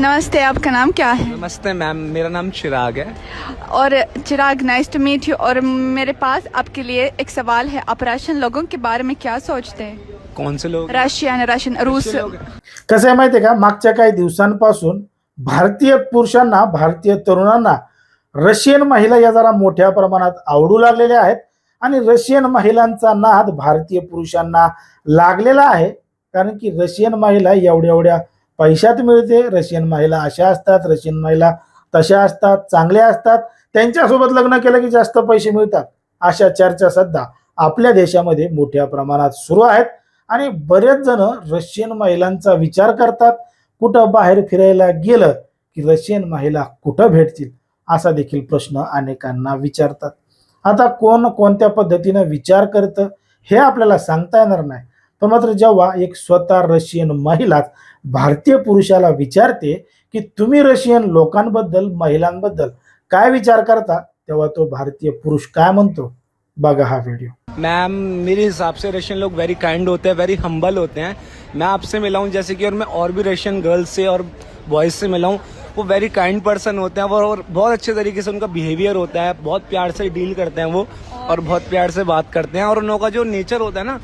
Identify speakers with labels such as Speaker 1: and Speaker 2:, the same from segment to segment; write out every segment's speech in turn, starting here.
Speaker 1: नमस्ते आपका नाम क्या है?
Speaker 2: नमस्ते मैम मेरा नाम चिराग है।
Speaker 1: और Chirag nice to meet you और मेरे पास आपके लिए एक सवाल है आप रशियन लोगों के बारे में क्या सोचते हैं?
Speaker 2: कौन से लोग
Speaker 1: रशियन रशियन रूस।
Speaker 3: कसं आहे माहिती आहे का? मागच्या काही दिवसांपासून भारतीय पुरुषांना भारतीय तरुणांना रशियन महिला या जरा मोठ्या प्रमाणात आवडू लागलेल्या आहेत. आणि रशियन महिलांचा नाद भारतीय पुरुषांना लागलेला आहे. कारण की रशियन महिला एवढ्या एवढ्या पैशात मिळते. रशियन महिला अशा असतात रशियन महिला तशा असतात चांगल्या असतात. त्यांच्यासोबत लग्न केलं की जास्त पैसे मिळतात. अशा चर्चा सध्या आपल्या देशामध्ये मोठ्या प्रमाणात सुरू आहेत. आणि बरेच जण रशियन महिलांचा विचार करतात कुठं बाहेर फिरायला गेलं की रशियन महिला कुठं भेटतील? असा देखील प्रश्न अनेकांना विचारतात. आता कोण कोणत्या पद्धतीनं विचार करतं हे आपल्याला सांगता येणार नाही. पण मात्र जेव्हा एक स्वतः रशियन महिलाच भारतीय पुरुषाला विचारते की तुम्ही रशियन लोकांबद्दल, महिलांबद्दल काय विचार करता, तेव्हा तो भारतीय पुरुष काय म्हणतो? बघा हा व्हिडिओ
Speaker 2: मैम मेरे हिसाब से रशियन लोग वेरी काइंड होते हैं वेरी हम्बल होते हैं। मैं आपसे मिला हूँ जैसे कि और मैं और भी रशियन गर्ल्स से और बॉयज़ से मिला हूँ वो वेरी काइंड पर्सन होते हैं और बहुत अच्छे तरीके से उनका बिहेवियर होता है, बहुत प्यार से डील करते हैं वो और बहुत प्यार से बात करते हैं और उन का जो नेचर होता है ना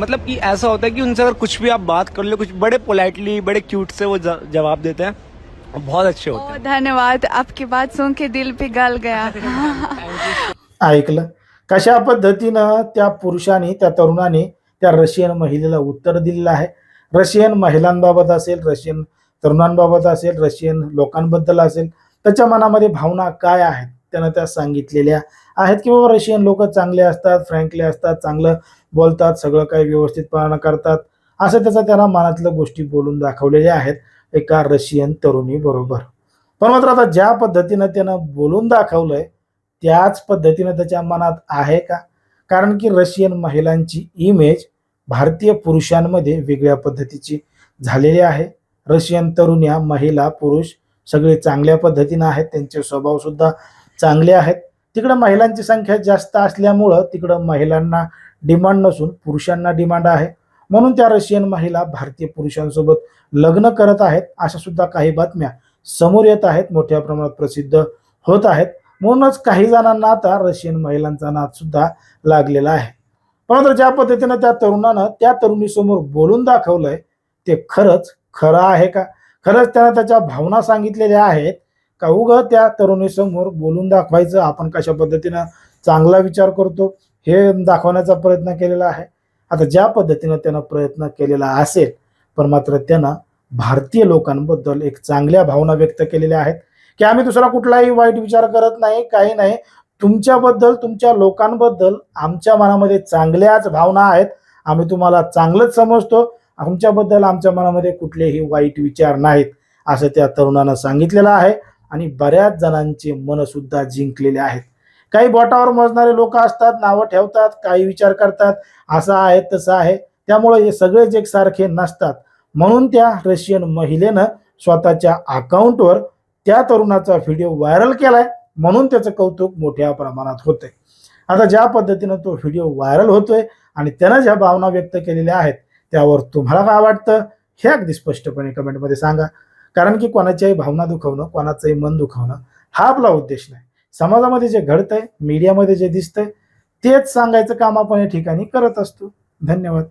Speaker 2: मतलब कि ऐसा होता है कि उनसे अगर कुछ भी आप बात कर लो कुछ बड़े पोलाइटली बड़े क्यूट से वो जवाब देते हैं बहुत अच्छे होते हैं।
Speaker 1: धन्यवाद आपकी बात सुन के दिल पिघल गया।
Speaker 3: ऐकलं कशा पद्धतीनं त्या पुरुषाने त्या तरुणाने त्या रशियन महिलेला उत्तर दिलेलं आहे? रशियन महिलांबाबत असेल रशियन तरुणांबाबत असेल रशियन लोकांबद्दल असेल त्याच्या मनामध्ये भावना काय आहेत? त्यांना त्या सांगितलेल्या आहेत की बाबा रशियन लोक चांगले असतात फ्रँकले असतात चांगलं बोलतात सगळं काही व्यवस्थितपणानं करतात. असं त्याचा त्याला मनातल्या गोष्टी बोलून दाखवलेल्या आहेत एका रशियन तरुणी बरोबर. पण मात्र आता ज्या पद्धतीनं त्यानं बोलून दाखवलंय त्याच पद्धतीनं त्याच्या मनात आहे का? कारण की रशियन महिलांची इमेज भारतीय पुरुषांमध्ये वेगळ्या पद्धतीची झालेली आहे. रशियन तरुण्या महिला पुरुष सगळे चांगल्या पद्धतीनं आहेत त्यांचे स्वभावसुद्धा चांगले आहेत. तिकडं महिलांची संख्या जास्त असल्यामुळं तिकडं महिलांना डिमांड नसून पुरुषांना डिमांड आहे. म्हणून त्या रशियन महिला भारतीय पुरुषांसोबत लग्न करत आहेत अशा सुद्धा काही बातम्या समोर येत आहेत. मोठ्या प्रमाणात प्रसिद्ध होत आहेत. म्हणूनच काही जणांना आता रशियन महिलांचा नाद सुद्धा लागलेला आहे. परंतु ज्या पद्धतीनं त्या तरुणानं त्या तरुणीसमोर बोलून दाखवलंय ते खरंच खरं आहे का? खरंच त्यानं त्याच्या भावना सांगितलेल्या आहेत का उग त्या तरुणीसमोर बोलून दाखवायचं? आपण कशा पद्धतीनं चांगला विचार करतो? हे दाखवण्याचा प्रयत्न केलेला आहे. आता ज्या पद्धतीनं त्यानं प्रयत्न केलेला असेल पण मात्र त्यानं भारतीय लोकांबद्दल एक चांगल्या भावना व्यक्त केलेल्या आहेत की आम्ही दुसरा कुठलाही वाईट विचार करत नाही काही नाही. तुमच्याबद्दल तुमच्या लोकांबद्दल आमच्या मनामध्ये चांगल्याच भावना आहेत. आम्ही तुम्हाला चांगलंच समजतो. आमच्याबद्दल आमच्या मनामध्ये कुठलेही वाईट विचार नाहीत असं त्या तरुणानं सांगितलेलं आहे. आणि बऱ्याच जणांचे मनसुद्धा जिंकलेले आहेत. काही बोटावर मोजणारे लोक असतात नावं ठेवतात काही विचार करतात असं आहे तसं आहे. त्यामुळे हे सगळेच एकसारखे नसतात. म्हणून त्या रशियन महिलेनं स्वतःच्या अकाउंटवर त्या तरुणाचा व्हिडिओ व्हायरल केलाय. म्हणून त्याचं कौतुक मोठ्या प्रमाणात होते आता ज्या पद्धतीनं तो व्हिडिओ व्हायरल होतोय आणि त्यानं ज्या भावना व्यक्त केलेल्या आहेत त्यावर तुम्हाला काय वाटतं? हे अगदी स्पष्टपणे कमेंटमध्ये सांगा. कारण की कोणाच्याही भावना दुखवणं कोणाचंही मन दुखवणं हा आपला उद्देश नाही. समाजामध्ये जे घडतंय मीडियामध्ये जे दिसतंय तेच सांगायचं काम आपण या ठिकाणी करत असतो. धन्यवाद.